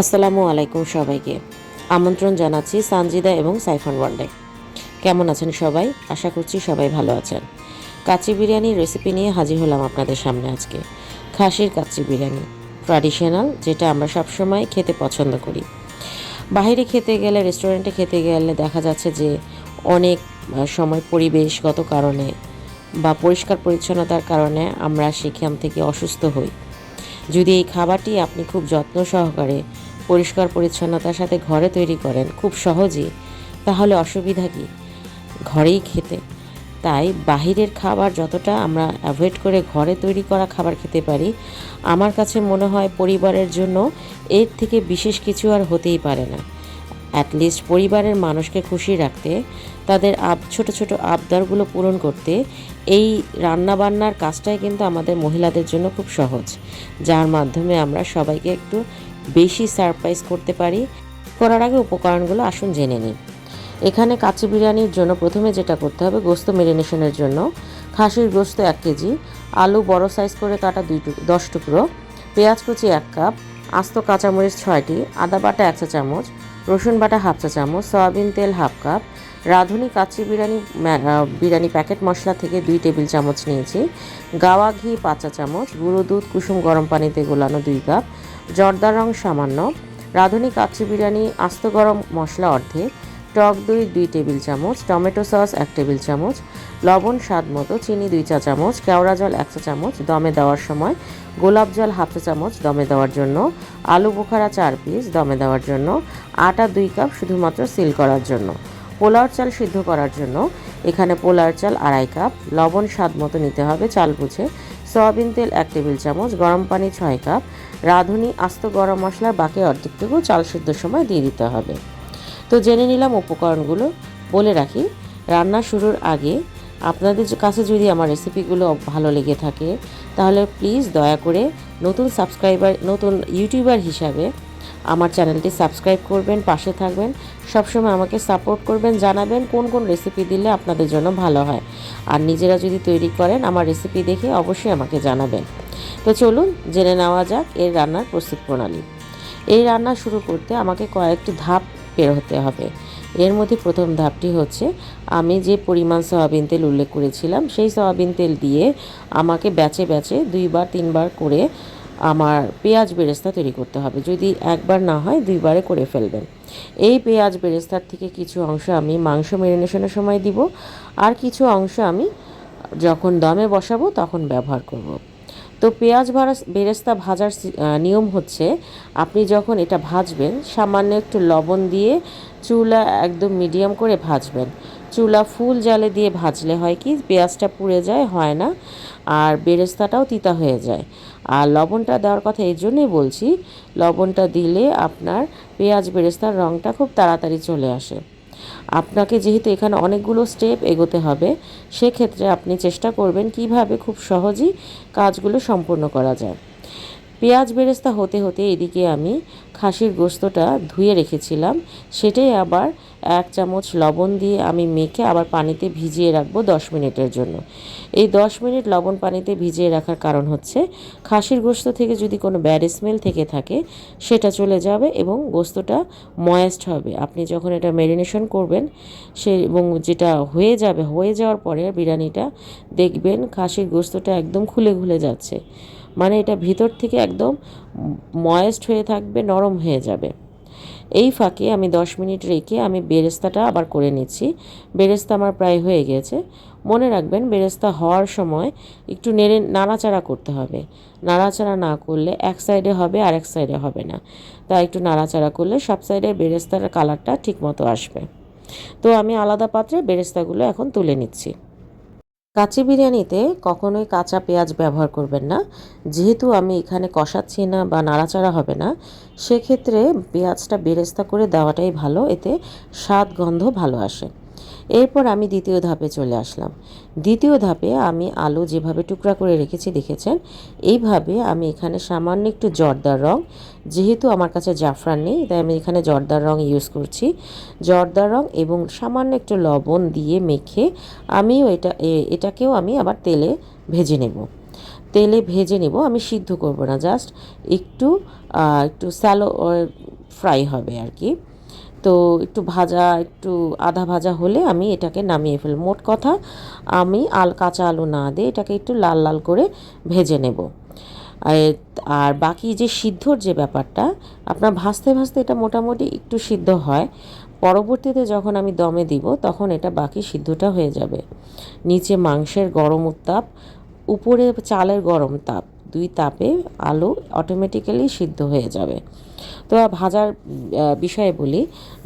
আসসালামু আলাইকুম সবাইকে। আমন্ত্রণ জানাচ্ছি সানজিদা এবং সাইফান ওয়ার্ল্ডে। কেমন আছেন সবাই? আশা করছি সবাই ভালো আছেন। কাচি বিরিয়ানির রেসিপি নিয়ে হাজির হলাম আপনাদের সামনে আজকে। খাসির কাচি বিরিয়ানি ট্র্যাডিশনাল যেটা আমরা সবসময় খেতে পছন্দ করি। বাইরে খেতে গেলে রেস্টুরেন্টে খেতে গেলে দেখা যাচ্ছে যে অনেক সময় পরিবেশগত কারণে বা পরিষ্কার পরিচ্ছন্নতার কারণে আমরা সেখান থেকে অসুস্থ হই। যদি এই খাবারটি আপনি খুব যত্ন সহকারে পরিষ্কার পরিচ্ছন্নতার সাথে ঘরে তৈরি করেন, খুব সহজেই। তাহলে অসুবিধা কী? ঘরেই খেতে। তাই বাহিরের খাবার যতটা আমরা অ্যাভয়েড করে ঘরে তৈরি করা খাবার খেতে পারি, আমার কাছে মনে হয় পরিবারের জন্য এর থেকে বিশেষ কিছু আর হতেই পারে না। অ্যাটলিস্ট পরিবারের মানুষকে খুশি রাখতে, তাদের আব, ছোটো ছোটো আবদারগুলো পূরণ করতে, এই রান্নাবান্নার কাজটাই কিন্তু আমাদের মহিলাদের জন্য খুব সহজ, যার মাধ্যমে আমরা সবাইকে একটু বেশি সারপ্রাইজ করতে পারি। করার আগে উপকরণগুলো আসুন জেনে নিই। এখানে কাচি বিরিয়ানির জন্য প্রথমে যেটা করতে হবে, গোস্ত মেরিনেশনের জন্য। খাসির গোস্ত এক কেজি, আলু বড় সাইজ করে কাটা দুই দশ টুকরো, পেঁয়াজ কুচি এক কাপ, আস্ত কাঁচামরিচ ছয়টি, আদা বাটা এক চা চামচ, রসুন বাটা হাফ চা চামচ, সয়াবিন তেল হাফ কাপ। রাঁধুনি কাচি বিরিয়ানি বিরিয়ানি প্যাকেট মশলা থেকে দুই টেবিল চামচ নিয়েছি। গাওয়া ঘি পাঁচ চামচ, গুঁড়ো দুধ কুসুম গরম পানিতে গোলানো দুই কাপ জর্দার রং সামান্য, রাঁধুনি কাচ্চি বিরিয়ানি, আস্ত গরম মশলা অর্ধেক, টক দই দুই টেবিল চামচ, টমেটো সস এক টেবিল চামচ, লবণ স্বাদ মতো চিনি দুই চা চামচ, কেওড়া জল এক চা চামচ, দমে দেওয়ার সময় গোলাপ জল হাফ চা চামচ দমে দেওয়ার জন্য, আলু বোখারা চার পিস দমে দেওয়ার জন্য, আটা দুই কাপ শুধুমাত্র সিল করার জন্য, পোলাওর চাল সিদ্ধ করার জন্য, এখানে পোলাওর চাল আড়াই কাপ, লবণ স্বাদ মতো নিতে হবে চাল বুঝে সয়াবিন তেল এক টেবিল চামচ, গরম পানি ছয় কাপ, রাঁধুনি, আস্ত গরম মশলার বাকি অর্ধেকটুকু চাল সিদ্ধর সময় দিয়ে দিতে হবে। তো জেনে নিলাম উপকরণগুলো। বলে রাখি, রান্না শুরুর আগে আপনাদের কাছে যদি আমার রেসিপিগুলো ভালো লেগে থাকে, তাহলে প্লিজ দয়া করে নতুন সাবস্ক্রাইবার, নতুন ইউটিউবার হিসাবে আমার চ্যানেলটি সাবস্ক্রাইব করবেন, পাশে থাকবেন। সবসময় আমাকে সাপোর্ট করবেন, জানাবেন কোন কোন রেসিপি দিলে আপনাদের জন্য ভালো হয়। আর নিজেরা যদি তৈরি করেন আমার রেসিপি দেখে অবশ্যই আমাকে জানাবেন। তো চলুন, জেনে নেওয়া যাক এর রান্নার প্রস্তুত প্রণালী। এই রান্না শুরু করতে আমাকে কয়েকটি ধাপ বের হতে হবে। এর মধ্যে প্রথম ধাপটি হচ্ছে, আমি যে পরিমাণ সয়াবিন তেল উল্লেখ করেছিলাম, সেই সয়াবিন তেল দিয়ে আমাকে ব্যাচে ব্যাচে দুইবার, তিনবার করে আমার পেঁয়াজ বেরেস্তা তৈরি করতে হবে। যদি একবার না হয়, দুইবারে করে ফেলবেন। এই পেঁয়াজ বেরেস্তার থেকে কিছু অংশ আমি মাংস মেরিনেশনের সময় দিব। আর কিছু অংশ আমি যখন দমে বসাবো, তখন ব্যবহার করব। তো পেঁয়াজ ভাড়া বেরেস্তা ভাজার নিয়ম হচ্ছে, আপনি যখন এটা ভাজবেন, সামান্য একটু লবণ দিয়ে চুলা একদম মিডিয়াম করে ভাজবেন। চুলা ফুল জালে দিয়ে ভাজলে হয় কি, পেঁয়াজটা পুড়ে যায়, হয় না। আর বেরেস্তাটাও তিতা হয়ে যায়। আর লবণটা দেওয়ার কথা এই জন্যই বলছি, লবণটা দিলে আপনার পেঁয়াজ বেরেস্তার রঙটা খুব তাড়াতাড়ি চলে আসে। আপনাকে যেহেতু এখানে অনেকগুলো স্টেপ এগোতে হবে, সেক্ষেত্রে আপনি চেষ্টা করবেন কীভাবে খুব সহজেই কাজগুলো সম্পূর্ণ করা যায়। পেঁয়াজ বেরেস্তা হতে হতে এদিকে আমি খাসির গোস্তটা ধুয়ে রেখেছিলাম। সেটাই আবার এক চামচ লবণ দিয়ে আমি মেখে আবার পানিতে ভিজিয়ে রাখব দশ মিনিটের জন্য। এই দশ মিনিট লবণ পানিতে ভিজিয়ে রাখার কারণ হচ্ছে, খাসির গোস্ত থেকে যদি কোনো ব্যাড স্মেল থেকে থাকে, সেটা চলে যাবে এবং গোস্তটা ময়েস্ট হবে। আপনি যখন এটা মেরিনেশন করবেন, সে এবং যেটা হয়ে যাবে, হয়ে যাওয়ার পরে বিরিয়ানিটা দেখবেন খাসির গোস্তটা একদম খুলে খুলে যাচ্ছে। মানে এটা ভিতর থেকে একদম ময়েস্ট হয়ে থাকবে, নরম হয়ে যাবে। এই ফাঁকে আমি দশ মিনিট রেখে আমি বেরেস্তাটা আবার করে নিচ্ছি। বেরেস্তা আমার প্রায় হয়ে গেছে। মনে রাখবেন, বেরেস্তা হওয়ার সময় একটু নেড়ে নাড়াচাড়া করতে হবে। নাড়াচাড়া না করলে এক সাইডে হবে আর এক সাইডে হবে না। তাই একটু নাড়াচাড়া করলে সব সাইডের বেরেস্তার কালারটা ঠিকমতো আসবে। তো আমি আলাদা পাত্রে বেরেস্তাগুলো এখন তুলে নিচ্ছি। কাচি বিরিয়ানিতে কখনোই কাঁচা পেঁয়াজ ব্যবহার করবেন না। যেহেতু আমি এখানে কষাচ্ছি না বা নাড়াচাড়া হবে না, সেক্ষেত্রে পেঁয়াজটা বেরেস্তা করে দেওয়াটাই ভালো, এতে স্বাদ গন্ধ ভালো আসে। এরপর আমি দ্বিতীয় ধাপে চলে আসলাম। দ্বিতীয় ধাপে আমি আলু যেভাবে টুকরা করে রেখেছি, দেখেছেন? এইভাবে আমি এখানে সামান্য একটু জর্দার রং, যেহেতু আমার কাছে জাফরান নেই, তাই আমি এখানে জর্দার রং ইউজ করছি। জর্দার রং এবং সামান্য একটু লবণ দিয়ে মেখে আমিও এটা এটাকেও আমি আবার তেলে ভেজে নেব। তেলে ভেজে নেব, আমি সিদ্ধ করব না, জাস্ট একটু একটু স্যালো ফ্রাই হবে আর কি। তো একটু ভাজা, একটু আধা ভাজা হলে আমি এটাকে নামিয়ে ফেলব। মোট কথা, আমি আল, কাঁচা আলু না দিয়ে এটাকে একটু লাল লাল করে ভেজে নেব। আর বাকি যে সিদ্ধর যে ব্যাপারটা, আপনার ভাজতে ভাজতে এটা মোটামুটি একটু সিদ্ধ হয়। পরবর্তীতে যখন আমি দমে দিব, তখন এটা বাকি সিদ্ধটা হয়ে যাবে। নিচে মাংসের গরম উত্তাপ, উপরে চালের গরম তাপ, দুই তাপে আলু অটোমেটিক্যালি সিদ্ধ হয়ে যাবে। তো ভাজার বিষয়ে বলি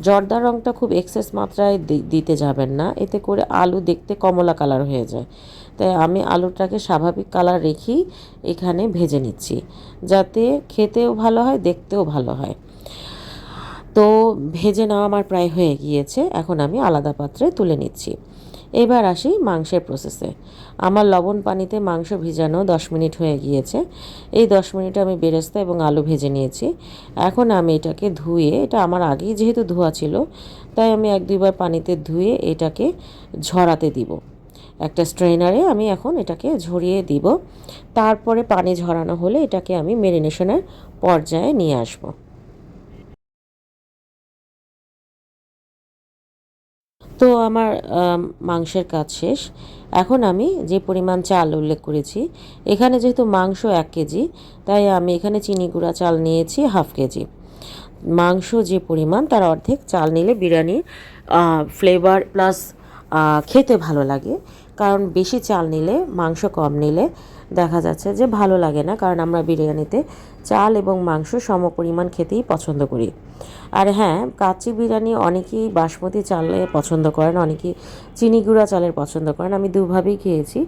জর্দা রঙটা খুব এক্সেস মাত্রায় দিতে যাবেন না। এতে করে আলু দেখতে কমলা কালার হয়ে যায়। তাই আমি আলুটাকে স্বাভাবিক কালার রেখেই এখানে ভেজে নিচ্ছি, যাতে খেতেও ভালো হয়, দেখতেও ভালো হয়। তো ভেজে নেওয়া আমার প্রায় হয়ে গিয়েছে। এখন আমি আলাদা পাত্রে তুলে নিচ্ছি। এবার আসি মাংসের প্রসেসে আমার লবণ পানিতে মাংস ভিজানো দশ মিনিট হয়ে গিয়েছে। এই দশ মিনিট আমি বেরেস্তা এবং আলু ভেজে নিয়েছি। এখন আমি এটাকে ধুয়ে, এটা আমার আগেই যেহেতু ধোয়া ছিল, তাই আমি এক দুইবার পানিতে ধুয়ে এটাকে ঝরাতে দিব। একটা স্ট্রেনারে আমি এখন এটাকে ঝরিয়ে দিব। তারপরে পানি ঝরানো হলে এটাকে আমি মেরিনেশনের পর্যায়ে নিয়ে আসব। তো আমার মাংসের কাজ শেষ। এখন আমি যে পরিমাণ চাল উল্লেখ করেছি, এখানে যেহেতু মাংস এক কেজি, তাই আমি এখানে চিনি গুঁড়া চাল নিয়েছি হাফ কেজি। মাংস যে পরিমাণ, তার অর্ধেক চাল নিলে বিরিয়ানির ফ্লেভার প্লাস খেতে ভালো লাগে। কারণ বেশি চাল নিলে, মাংস কম নিলে দেখা যাচ্ছে যে ভালো লাগে না, কারণ আমরা বিরিয়ানিতে চাল এবং মাংস সম পরিমাণ খেতেই পছন্দ করি। আর হ্যাঁ কাচ্চি বিরিয়ানি অনেকেই বাসমতি চালে পছন্দ করেন, অনেকেই চিনি গুঁড়া চালের পছন্দ করেন। আমি দুভাবেই খেয়েছি।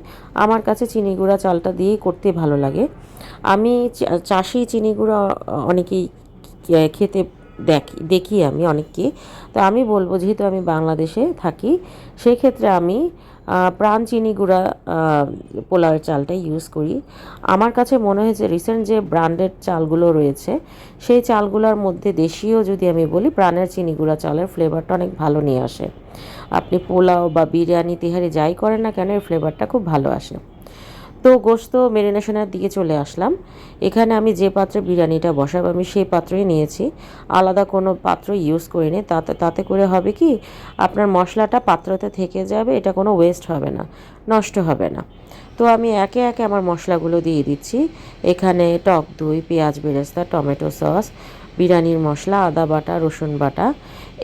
আমার কাছে চিনি গুঁড়া চালটা দিয়েই করতে ভালো লাগে। আমি চাষি চিনি গুঁড়া অনেকেই খেতে দেখি দেখি আমি অনেককে। তো আমি বলব, যেহেতু আমি বাংলাদেশে থাকি, সেক্ষেত্রে আমি প্রাণ চিনি গুঁড়া পোলাওয়ের চালটা ইউজ করি। আমার কাছে মনে হয়েছে রিসেন্ট যে ব্র্যান্ডেড চালগুলো রয়েছে, সেই চালগুলোর মধ্যে দেশীয় যদি আমি বলি, প্রাণের চিনি গুঁড়া চালের ফ্লেভারটা অনেক ভালো নিয়ে আসে। আপনি পোলাও বা বিরিয়ানি তিহারি যাই করেন না কেন, এর ফ্লেভারটা খুব ভালো আসে। তো গোস্ত মেরিনেশনের দিকে চলে আসলাম। এখানে আমি যে পাত্রে বিরিয়ানিটা বসাবো, আমি সেই পাত্রই নিয়েছি। আলাদা কোনো পাত্র ইউজ করিনি। তাতে তাতে করে হবে কি, আপনার মশলাটা পাত্রতে থেকে যাবে, এটা কোনো ওয়েস্ট হবে না, নষ্ট হবে না। তো আমি একে একে আমার মশলাগুলো দিয়ে দিচ্ছি। এখানে টক দই, পেঁয়াজ বেরেস্তা, টমেটো সস, বিরিয়ানির মশলা, আদা বাটা, রসুন বাটা,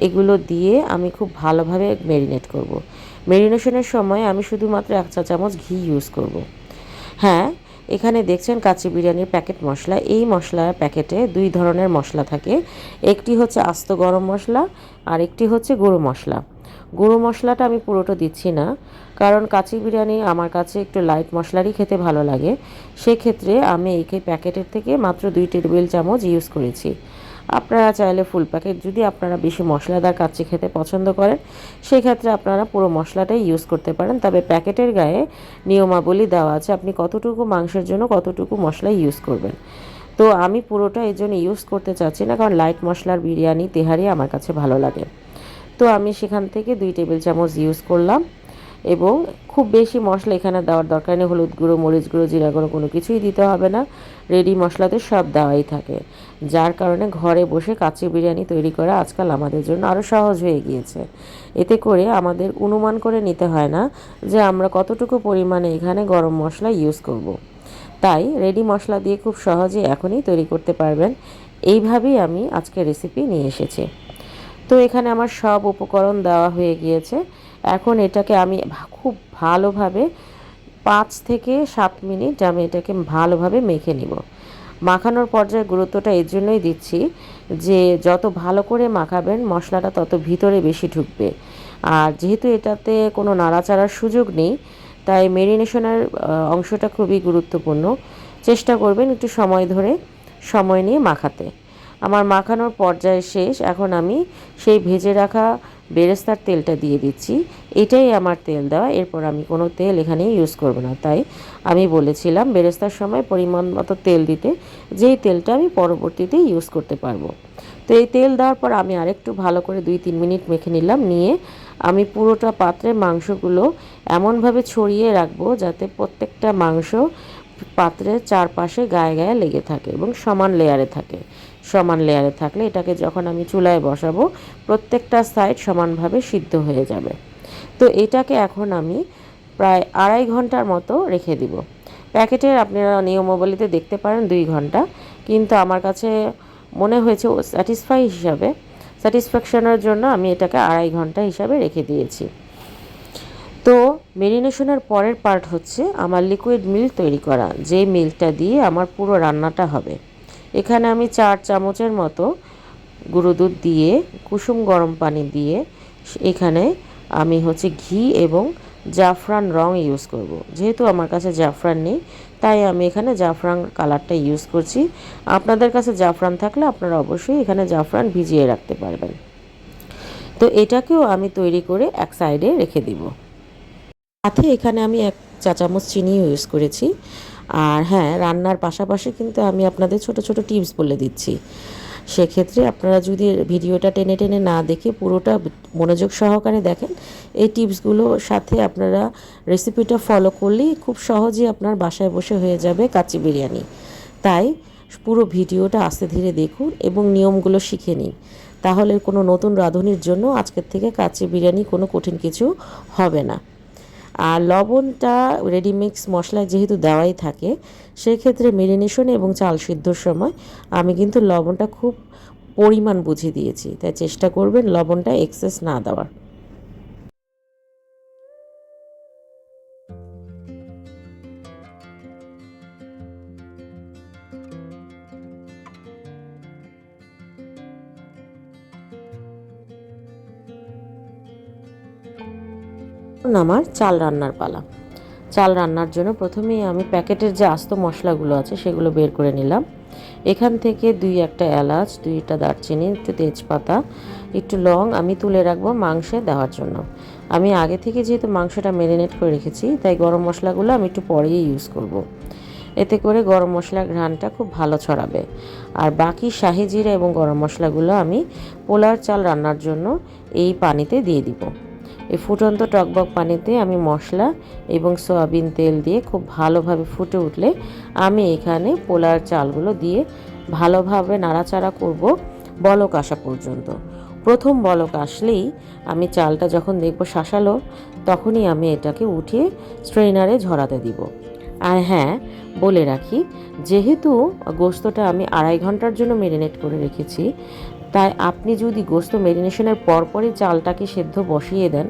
এগুলো দিয়ে আমি খুব ভালোভাবে ম্যারিনেট করব। ম্যারিনেশনের সময় আমি শুধুমাত্র এক চা চামচ ঘি ইউজ করব। হ্যাঁ এখানে দেখছেন কাচি বিরিয়ানির প্যাকেট মশলা। এই মশলার প্যাকেটে দুই ধরনের মশলা থাকে। একটি হচ্ছে আস্ত গরম মশলা, আর একটি হচ্ছে গুঁড়ো মশলা। গুঁড়ো মশলাটা আমি পুরোটা দিচ্ছি না, কারণ কাচি বিরিয়ানি আমার কাছে একটু লাইট মশলারই খেতে ভালো লাগে। সেক্ষেত্রে আমি এই প্যাকেটের থেকে মাত্র দুই টেবিল চামচ ইউজ করেছি। আপনারা চাইলে ফুল প্যাকেট যদি আপনারা বেশি মশলাদার কাচ্চি খেতে পছন্দ করেন, সেক্ষেত্রে আপনারা পুরো মশলাটাই ইউজ করতে পারেন। তবে প্যাকেটের গায়ে নিয়মাবলী দেওয়া আছে, আপনি কতটুকু মাংসের জন্য কতটুকু মশলা ইউজ করবেন। তো আমি পুরোটা এই জন্য ইউজ করতে চাচ্ছি না, কারণ লাইট মশলার বিরিয়ানি, তেহারি আমার কাছে ভালো লাগে। তো আমি সেখান থেকে দুই টেবিল চামচ ইউজ করলাম। এবং খুব বেশি মশলা এখানে দেওয়ার দরকার নেই। হলুদ গুঁড়ো, মরিচ গুঁড়ো, জিরা গুঁড়ো কোনো কিছুই দিতে হবে না। রেডি মশলাতে সব দেওয়াই থাকে। যার কারণে ঘরে বসে কাচি বিরিয়ানি তৈরি করা আজকাল আমাদের জন্য আরও সহজ হয়ে গিয়েছে। এতে করে আমাদের অনুমান করে নিতে হয় না যে আমরা কতটুকু পরিমাণে এখানে গরম মশলা ইউজ করব। তাই রেডি মশলা দিয়ে খুব সহজে এখনই তৈরি করতে পারবেন। এইভাবেই আমি আজকে রেসিপি নিয়ে এসেছি। তো এখানে আমার সব উপকরণ দেওয়া হয়ে গিয়েছে। এখন এটাকে আমি খুব ভালোভাবে পাঁচ থেকে সাত মিনিট আমি এটাকে ভালোভাবে মেখে নিব। মাখানোর পর্যায়ে গুরুত্বটা এর জন্যই দিচ্ছি যে যত ভালো করে মাখাবেন, মশলাটা তত ভিতরে বেশি ঢুকবে। আর যেহেতু এটাতে কোনো নাড়াচাড়ার সুযোগ নেই, তাই মেরিনেশনের অংশটা খুবই গুরুত্বপূর্ণ। চেষ্টা করবেন একটু সময় ধরে সময় নিয়ে মাখাতে। আমার মাখানোর পর্যায়ে শেষ। এখন আমি সেই ভেজে রাখা বেরেস্তার তেলটা দিয়ে দিচ্ছি। এটাই আমার তেল দেওয়া। এরপর আমি কোনো তেল এখানে ইউজ করব না। তাই আমি বলেছিলাম বেরেস্তার সময় পরিমাণ মতো তেল দিতে। যেই তেলটা আমি পরবর্তীতে ইউজ করতে পারব। তো এই তেল দেওয়ার পর আমি আরেকটু ভালো করে দুই তিন মিনিট মেখে নিলাম। নিয়ে আমি পুরোটা পাত্রে মাংসগুলো এমনভাবে ছড়িয়ে রাখব যাতে প্রত্যেকটা মাংস পাত্রের চারপাশে গায়ে গায়ে লেগে থাকে এবং সমান লেয়ারে থাকে। সমান লেয়ারে থাকলে এটাকে যখন আমি চুলায় বসাবো, প্রত্যেকটা সাইড সমানভাবে সিদ্ধ হয়ে যাবে। তো এটাকে এখন আমি প্রায় আড়াই ঘণ্টার মতো রেখে দিব। প্যাকেটের আপনারা নিয়মাবলীতে দেখতে পারেন দুই ঘণ্টা। কিন্তু আমার কাছে মনে হয়েছে স্যাটিসফাই হিসাবে, স্যাটিসফ্যাকশনের জন্য আমি এটাকে আড়াই ঘণ্টা হিসাবে রেখে দিয়েছি। তো মেরিনেশনের পরের পার্ট হচ্ছে আমার লিকুইড মিল্ক তৈরি করা যে মিল্কটা দিয়ে আমার পুরো রান্নাটা হবে। এখানে আমি চার চামচের মতো গুঁড়ো দুধ দিয়ে, কুসুম গরম পানি দিয়ে এখানে আমি হচ্ছে ঘি এবং জাফরান রং ইউজ করব। যেহেতু আমার কাছে জাফরান নেই, তাই আমি এখানে জাফরান কালারটা ইউজ করছি। আপনাদের কাছে জাফরান থাকলে আপনারা অবশ্যই এখানে জাফরান ভিজিয়ে রাখতে পারবেন। তো এটাকেও আমি তৈরি করে এক সাইডে রেখে দিব। সাথে এখানে আমি এক চা চামচ চিনি ইউজ করেছি। আর হ্যাঁ রান্নার পাশাপাশি কিন্তু আমি আপনাদের ছোট ছোট টিপস বলে দিচ্ছি। সেক্ষেত্রে আপনারা যদি ভিডিওটা টেনে টেনে না দেখে পুরোটা মনোযোগ সহকারে দেখেন, এই টিপসগুলোর সাথে আপনারা রেসিপিটা ফলো করলেই খুব সহজেই আপনার বাসায় বসে হয়ে যাবে কাচ্চি বিরিয়ানি। তাই পুরো ভিডিওটা আস্তে ধীরে দেখুন এবং নিয়মগুলো শিখে নিন। তাহলে কোনো নতুন রাঁধুনির জন্য আজকের থেকে কাচ্চি বিরিয়ানি কোনো কঠিন কিছু হবে না। আর লবণটা রেডিমিক্স মশলায় যেহেতু দেওয়াই থাকে, সেক্ষেত্রে মেরিনেশন এবং চাল সিদ্ধর সময় আমি কিন্তু লবণটা খুব পরিমাণ বুঝে দিয়েছি। তাই চেষ্টা করবেন লবণটা এক্সেস না দেওয়ার। আমার চাল রান্নার পালা। চাল রান্নার জন্য প্রথমেই আমি প্যাকেটের যে আস্ত মশলাগুলো আছে সেগুলো বের করে নিলাম। এখান থেকে দুই একটা এলাচ দুইটা দারচিনি, একটু তেজপাতা, একটু লং আমি তুলে রাখব মাংসে দেওয়ার জন্য। আমি আগে থেকে যেহেতু মাংসটা ম্যারিনেট করে রেখেছি, তাই গরম মশলাগুলো আমি একটু পরেই ইউজ করব। এতে করে গরম মশলার ঘ্রাণটা খুব ভালো ছড়াবে। আর বাকি শাহি জিরা এবং গরম মশলাগুলো আমি পোলার চাল রান্নার জন্য এই পানিতে দিয়ে দিব। এই ফুটন্ত টকবক পানিতে আমি মশলা এবং সয়াবিন তেল দিয়ে খুব ভালোভাবে ফুটে উঠলে আমি এখানে পোলার চালগুলো দিয়ে ভালোভাবে নাড়াচাড়া করব বলক আসা পর্যন্ত। প্রথম বলক আসলেই আমি চালটা যখন দেখব শাসালো, তখনই আমি এটাকে উঠিয়ে স্ট্রেনারে ঝরাতে দিব। আর হ্যাঁ বলে রাখি, যেহেতু গোস্তটা আমি আড়াই ঘণ্টার জন্য মেরিনেট করে রেখেছি তাই আপনি যদি গোস্ত মেরিনেশনের পরপরই চালটাকে সেদ্ধ বসিয়ে দেন,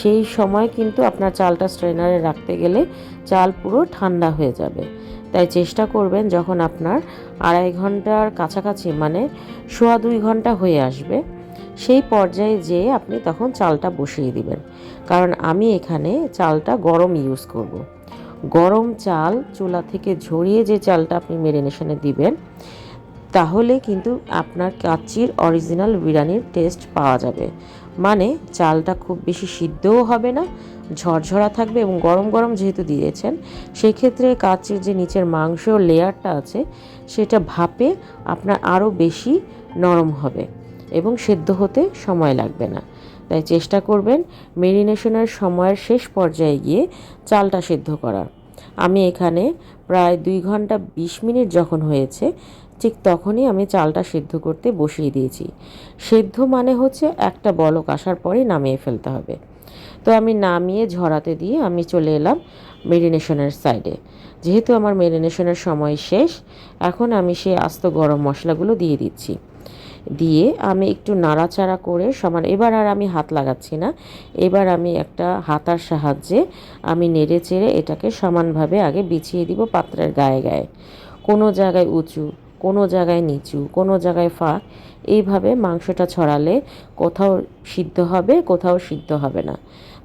সেই সময় কিন্তু আপনার চালটা স্ট্রেনারে রাখতে গেলে চাল পুরো ঠান্ডা হয়ে যাবে তাই চেষ্টা করবেন যখন আপনার আড়াই ঘণ্টার কাছাকাছি মানে সোয়া দুই ঘণ্টা হয়ে আসবে, সেই পর্যায়ে যেয়ে আপনি তখন চালটা বসিয়ে দিবেন কারণ আমি এখানে চালটা গরম ইউজ করব। গরম চাল চুলা থেকে ঝরিয়ে যে চালটা আপনি মেরিনেশনে দিবেন তাহলে কিন্তু আপনার কাচ্চির অরিজিনাল বিরিয়ানির টেস্ট পাওয়া যাবে। মানে চালটা খুব বেশি সিদ্ধও হবে না, ঝরঝরা থাকবে এবং গরম গরম যেহেতু দিয়েছেন সেই ক্ষেত্রে কাচ্চির যে নিচের মাংস লেয়ারটা আছে, সেটা ভাপে আপনার আরও বেশি নরম হবে এবং সেদ্ধ হতে সময় লাগবে না। তাই চেষ্টা করবেন মেরিনেশনের সময়ের শেষ পর্যায়ে গিয়ে চালটা সেদ্ধ করার। আমি এখানে প্রায় দুই ঘণ্টা বিশ মিনিট যখন হয়েছে ঠিক তখনই আমি চালটা সিদ্ধ করতে বসিয়ে দিয়েছি। সেদ্ধ মানে হচ্ছে একটা বলক আসার পরেই নামিয়ে ফেলতে হবে। তো আমি নামিয়ে ঝরাতে দিয়ে আমি চলে এলাম মেরিনেশনের সাইডে। যেহেতু আমার মেরিনেশনের সময় শেষ, এখন আমি সেই আস্ত গরম মশলাগুলো দিয়ে দিচ্ছি। দিয়ে আমি একটু নাড়াচাড়া করে সমান, এবার আর আমি হাত লাগাচ্ছি না। এবার আমি একটা হাতার সাহায্যে আমি নেড়ে চেড়ে এটাকে সমানভাবে আগে বিছিয়ে দিব পাত্রের গায়ে গায়ে কোনো জায়গায় উঁচু কোনো জায়গায় নিচু, কোনো জায়গায় ফাঁক, এইভাবে মাংসটা ছড়ালে কোথাও সিদ্ধ হবে, কোথাও সিদ্ধ হবে না।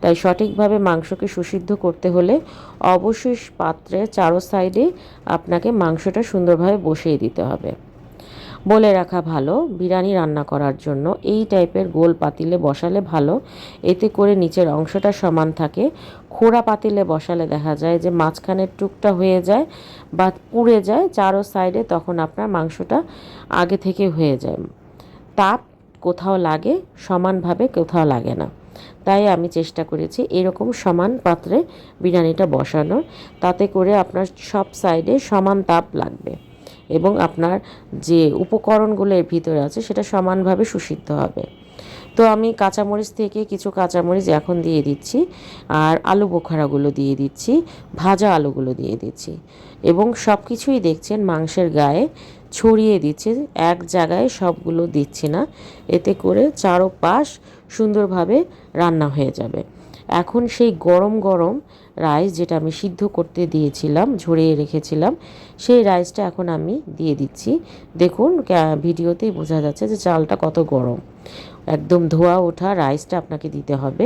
তাই সঠিকভাবে মাংসকে সুসিদ্ধ করতে হলে অবশ্যই পাত্রে চারো সাইডে আপনাকে মাংসটা সুন্দরভাবে বসিয়ে দিতে হবে। বলে রাখা ভালো, বিরিয়ানি রান্না করার জন্য। এই টাইপের গোল পাতিলে বসালে ভালো। এতে করে নিচের অংশটা সমান থাকে। খোড়া পাতিলে বসালে দেখা যায় যে মাঝখানের টুকটা হয়ে যায় বা পুড়ে যায়, চারো সাইডে তখন আপনার মাংসটা আগে থেকে হয়ে যায়। তাপ কোথাও লাগে, সমানভাবে কোথাও লাগে না। তাই আমি চেষ্টা করেছি এরকম সমান পাত্রে বিরিয়ানিটা বসানোর। তাতে করে আপনার সব সাইডে সমান তাপ লাগবে। এবং আপনার যে উপকরণগুলো এর ভিতরে আছে, সেটা সমানভাবে সুসিদ্ধ হবে। তো আমি কাঁচামরিচ থেকে কিছু কাঁচামরিচ এখন দিয়ে দিচ্ছি, আর আলু বোখারাগুলো দিয়ে দিচ্ছি, ভাজা আলুগুলো দিয়ে দিচ্ছি। এবং সব কিছুই দেখছেন মাংসের গায়ে ছড়িয়ে দিচ্ছে, এক জায়গায় সবগুলো দিচ্ছি না। এতে করে চারো পাশ সুন্দরভাবে রান্না হয়ে যাবে। এখন সেই গরম গরম রাইস যেটা আমি সিদ্ধ করতে দিয়েছিলাম, ঝরিয়ে রেখেছিলাম, সেই রাইসটা এখন আমি দিয়ে দিচ্ছি। দেখুন ভিডিওতেই বোঝা যাচ্ছে যে চালটা কত গরম। একদম ধোয়া ওঠা রাইসটা আপনাকে দিতে হবে।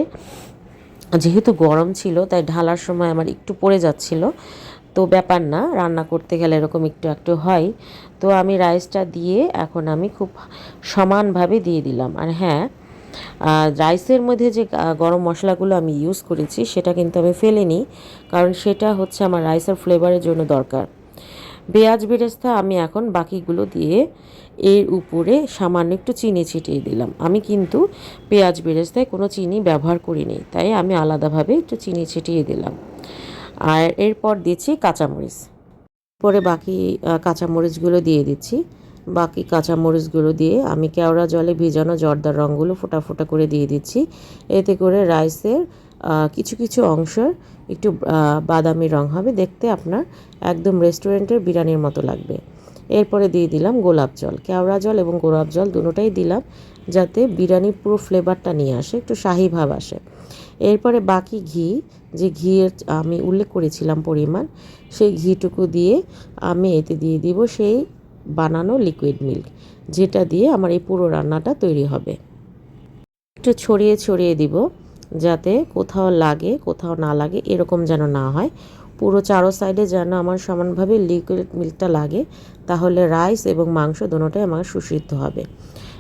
যেহেতু গরম ছিল, তাই ঢালার সময় আমার একটু পড়ে যাচ্ছিল। তো ব্যাপার না, রান্না করতে গেলে এরকম একটু একটু হয়। তো আমি রাইসটা দিয়ে এখন আমি খুব সমানভাবে দিয়ে দিলাম। আর হ্যাঁ আহ, রাইসের মধ্যে যে গরম মশলাগুলো আমি ইউজ করেছি সেটা কিন্তু আমি ফেলিনি কারণ সেটা হচ্ছে আমার রাইসের ফ্লেভারের জন্য দরকার। পেঁয়াজ বেরেস্তা আমি এখন বাকিগুলো দিয়ে এর উপরে সামান্য একটু চিনি ছিটিয়ে দিলাম। আমি কিন্তু পেঁয়াজ বেরেস্তায় কোনো চিনি ব্যবহার করিনি তাই আমি আলাদাভাবে একটু চিনি ছিটিয়ে দিলাম। আর এরপর দিচ্ছি কাঁচামরিচ। পরে বাকি কাঁচামরিচগুলো দিয়ে দিচ্ছি। বাকি কাঁচামরিচগুলো দিয়ে আমি কেওড়া জলে ভিজানো জর্দার রঙগুলো ফোটা ফোটা করে দিয়ে দিচ্ছি। এতে করে রাইসের কিছু কিছু অংশের একটু বাদামি রং হবে। দেখতে আপনার একদম রেস্টুরেন্টের বিরিয়ানির মতো লাগবে। এরপরে দিয়ে দিলাম গোলাপ জল। কেওড়া জল এবং গোলাপ জল দুটোটাই দিলাম যাতে বিরিয়ানির পুরো ফ্লেভারটা নিয়ে আসে, একটু শাহি ভাব আসে। এরপরে বাকি ঘি, যে ঘিয়ের আমি উল্লেখ করেছিলাম পরিমাণ, সেই ঘিটুকু দিয়ে আমি এতে দিয়ে দিব সেই বানানো লিকুইড মিল্ক যেটা দিয়ে আমার এই পুরো রান্নাটা তৈরি হবে। একটু ছড়িয়ে ছড়িয়ে দিব, যাতে কোথাও লাগে, কোথাও না লাগে, এরকম যেন না হয়। পুরো চারো সাইডে যেন আমার সমানভাবে লিকুইড মিল্কটা লাগে, তাহলে রাইস এবং মাংস দুটোটাই আমার সুসিদ্ধ হবে।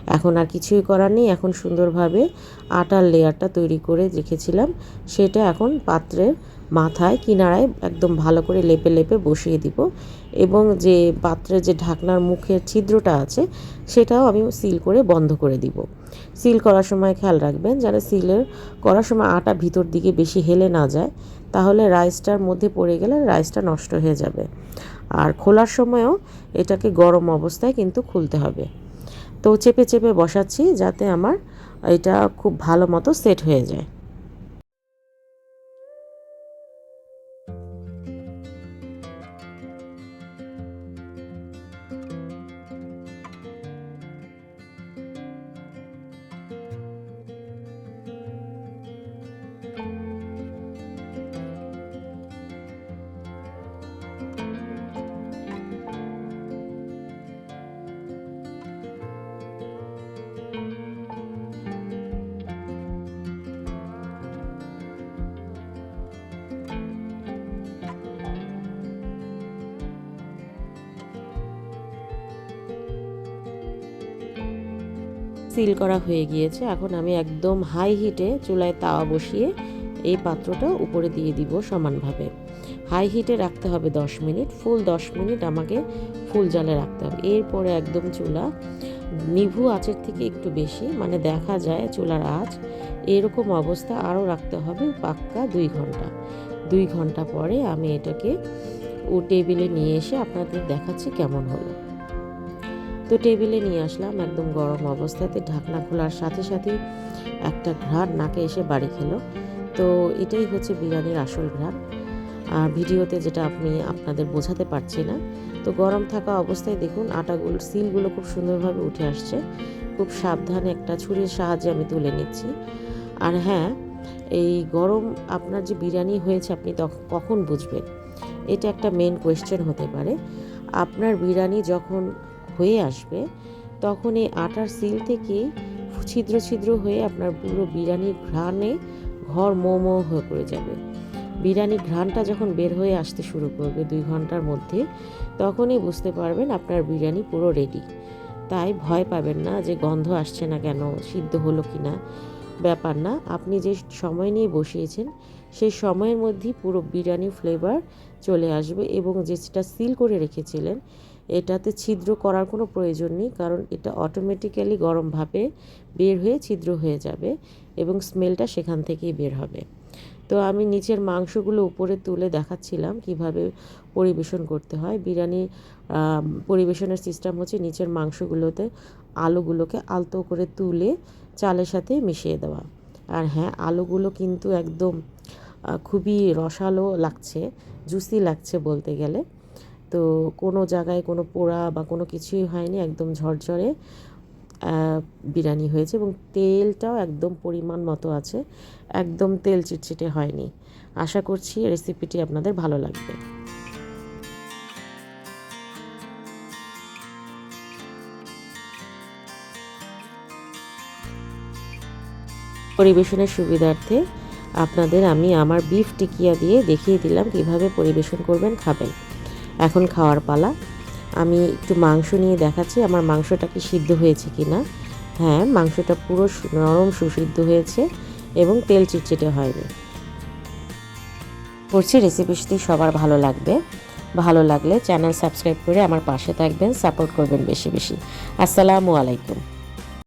এখন আর কিছুই করার নেই। এখন সুন্দরভাবে আটার লেয়ারটা তৈরি করে রেখেছিলাম। সেটা এখন পাত্রের মাথায়, কিনারায় একদম ভালো করে লেপে লেপে বসিয়ে দিব। এবং যে পাত্রের যে ঢাকনার মুখের ছিদ্রটা আছে, সেটাও আমি সিল করে বন্ধ করে দিব। সিল করার সময় খেয়াল রাখবেন, যেন সিলের করার সময় আটা ভিতর দিকে বেশি হেলে না যায়, তাহলে রাইসটার মধ্যে পড়ে গেলে রাইসটা নষ্ট হয়ে যাবে। আর খোলার সময়ও এটাকে গরম অবস্থায় কিন্তু খুলতে হবে। তো চেপে চেপে বসাচ্ছি যাতে আমার এটা খুব ভালো মতো সেট হয়ে যায়। সিল করা হয়ে গিয়েছে। এখন আমি একদম হাই হিটে চুলায় তাওয়া বসিয়ে এই পাত্রটা উপরে দিয়ে দিব সমানভাবে। হাই হিটে রাখতে হবে 10 মিনিট ফুল 10 মিনিট আমাকে ফুল জালে রাখতে হবে। এরপরে একদম চুলা, নিভু আঁচের থেকে একটু বেশি মানে দেখা যায় চুলার আঁচ, এরকম অবস্থা আরও রাখতে হবে পাক্কা দুই ঘণ্টা। দুই ঘণ্টা পরে আমি এটাকে ও টেবিলে নিয়ে এসে আপনাদের দেখাচ্ছি কেমন হলো। তো টেবিলে নিয়ে আসলাম একদম গরম অবস্থাতে। ঢাকনা খোলার সাথে সাথে একটা ঘ্রাণ নাকে এসে বাড়ি খেলো। তো এটাই হচ্ছে বিরিয়ানির আসল ঘ্রাণ। আর ভিডিওতে যেটা আপনি আপনাদের বোঝাতে পারছি না, তো গরম থাকা অবস্থায় দেখুন আটাগুলো সিলগুলো খুব সুন্দরভাবে উঠে আসছে। খুব সাবধানে একটা ছুরির সাহায্যে আমি তুলে নিচ্ছি। আর হ্যাঁ এই গরম আপনার যে বিরিয়ানি হয়েছে আপনি কখন বুঝবেন? এটা একটা মেন কোয়েশ্চেন হতে পারে। আপনার বিরিয়ানি যখন হয়ে আসবে তখন এই আটার সিল থেকে ছিদ্র ছিদ্র হয়ে আপনার পুরো বিরিয়ানির ঘ্রাণে ঘর মোমো হয়ে পড়ে যাবে। বিরিয়ানি ঘ্রাণটা যখন বের হয়ে আসতে শুরু করবে দুই ঘণ্টার মধ্যে, তখনই বুঝতে পারবেন আপনার বিরিয়ানি পুরো রেডি তাই ভয় পাবেন না যে গন্ধ আসছে না কেন, সিদ্ধ হলো কি না ব্যাপার না। আপনি যে সময় নিয়ে বসিয়েছেন, সেই সময়ের মধ্যেই পুরো বিরিয়ানি ফ্লেভার চলে আসবে এবং যেটা সিল করে রেখেছিলেন এটাতে ছিদ্র করার কোনো প্রয়োজন নেই, কারণ এটা অটোমেটিক্যালি গরম ভাপে বের হয়ে ছিদ্র হয়ে যাবে এবং স্মেলটা সেখান থেকেই বের হবে। তো আমি নিচের মাংসগুলো উপরে তুলে দেখাচ্ছিলাম কীভাবে পরিবেশন করতে হয়। বিরিয়ানি পরিবেশনের সিস্টেম হচ্ছে নিচের মাংসগুলোতে আলুগুলোকে আলতো করে তুলে চালের সাথে মিশিয়ে দেওয়া। আর হ্যাঁ আলুগুলো কিন্তু একদম খুবই রসালো লাগছে জুসি লাগছে বলতে গেলে। তো কোনো জায়গায় কোনো পোড়া বা কোনো কিছুই হয়নি, একদম ঝরঝরে বিরিয়ানি হয়েছে এবং তেলটাও একদম পরিমাণ মতো আছে, একদম তেল চিটচিটে হয়নি। আশা করছি রেসিপিটি আপনাদের ভালো লাগবে। পরিবেশনের সুবিধার্থে আপনাদের আমি আমার বিফ টিকিয়া দিয়ে দেখিয়ে দিলাম কীভাবে পরিবেশন করবেন, খাবেন। এখন খাওয়ার পালা। আমি একটু মাংস নিয়ে দেখাচ্ছি, আমার মাংসটা কি সিদ্ধ হয়েছে কি না হ্যাঁ মাংসটা পুরো নরম সুসিদ্ধ হয়েছে এবং তেল চিটচিটে হয়নি। করছি রেসিপিটি সবার ভালো লাগবে। ভালো লাগলে চ্যানেল সাবস্ক্রাইব করে আমার পাশে থাকবেন সাপোর্ট করবেন বেশি বেশি। আসসালামু আলাইকুম।